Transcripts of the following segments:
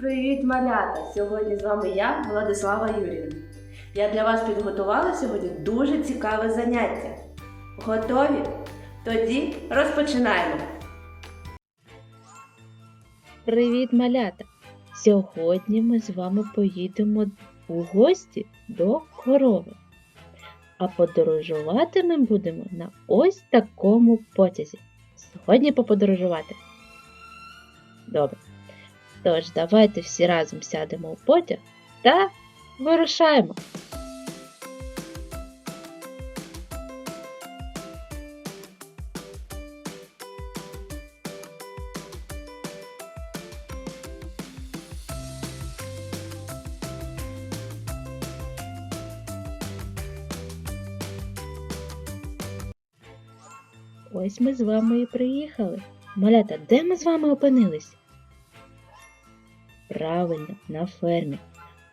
Привіт, малята! Сьогодні з вами я, Владислава Юрівна. Я для вас підготувала сьогодні дуже цікаве заняття. Готові? Тоді розпочинаємо. Привіт, малята! Сьогодні ми з вами поїдемо у гості до корови. А подорожувати ми будемо на ось такому потязі. Сьогодні поподорожувати. Добре. Тож, давайте всі разом сядемо у потяг та вирушаємо. Ось ми з вами і приїхали. Малята, де ми з вами опинились? Правильно, на фермі.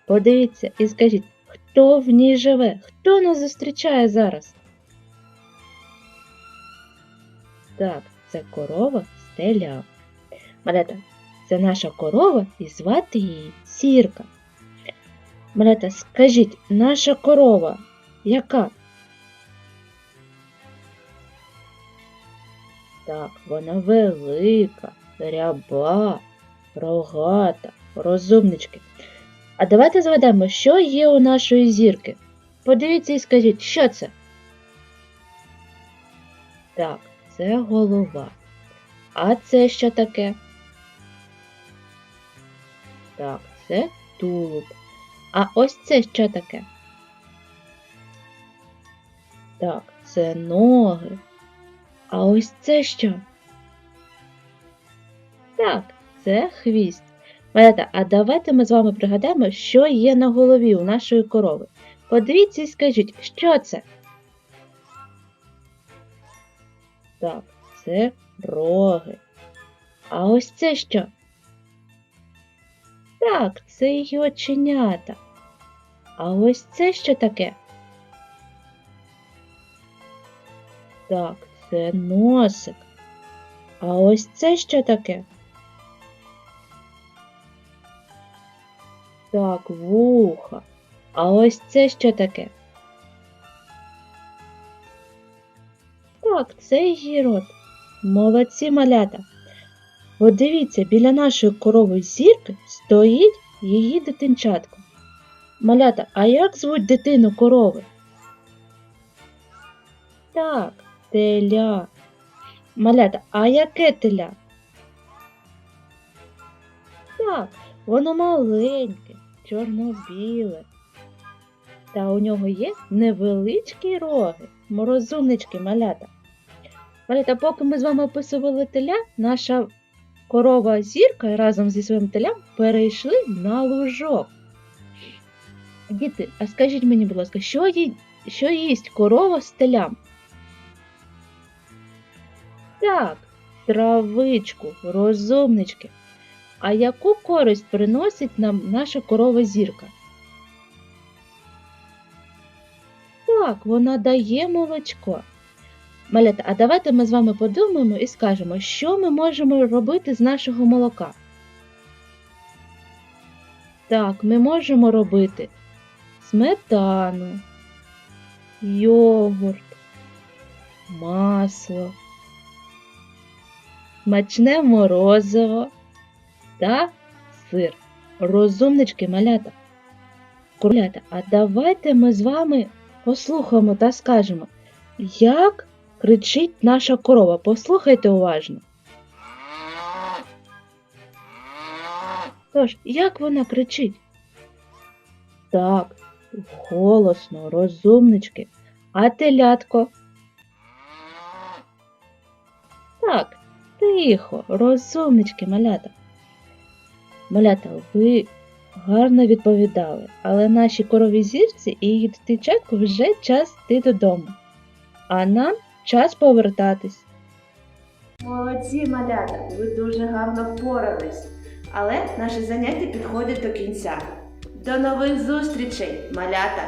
Подивіться і скажіть, хто в ній живе? Хто нас зустрічає зараз? Так, це корова стеля. Малята, це наша корова і звати її Сірка. Малята, скажіть, наша корова яка? Так, вона велика, ряба, рогата, розумнички. А давайте згадаємо, що є у нашої зірки. Подивіться і скажіть, що це? Так, це голова. А це що таке? Так, це тулуб. А ось це що таке? Так, це ноги. А ось це що? Так, це хвіст. Малята, а давайте ми з вами пригадаємо, що є на голові у нашої корови. Подивіться і скажіть, що це? Так, це роги. А ось це що? Так, це її оченята. А ось це що таке? Так, це носик. А ось це що таке? Так, вуха. А ось це що таке? Так, це її рот. Молодці малята. От дивіться, біля нашої корови зірки стоїть її дитинчатко. Малята, а як звуть дитину корови? Так, теля. Малята, а яке теля? Так, воно маленьке, чорно-біле. Та у нього є невеличкі роги, морозумнички малята. Малята, поки ми з вами описували теля, наша корова зірка разом зі своїм телям перейшли на лужок. Діти, а скажіть мені, будь ласка, що, ї... що їсть корова з телям? Так, травичку, розумнички. А яку користь приносить нам наша корова зірка? Так, вона дає молочко. Малята, а давайте ми з вами подумаємо і скажемо, що ми можемо робити з нашого молока. Так, ми можемо робити сметану, йогурт, масло, смачне морозиво та сир. Розумнички малята. Малята, а давайте ми з вами послухаємо та скажемо, як кричить наша корова. Послухайте уважно. Тож, як вона кричить? Так, голосно, розумнички. А телятко? Так, тихо, розумнички, малята. Малята, ви гарно відповідали, але нашій корові зірці і її дитинчатку вже час йти додому. А нам час повертатись. Молодці, малята! Ви дуже гарно впорались. Але наше заняття підходить до кінця. До нових зустрічей, малята!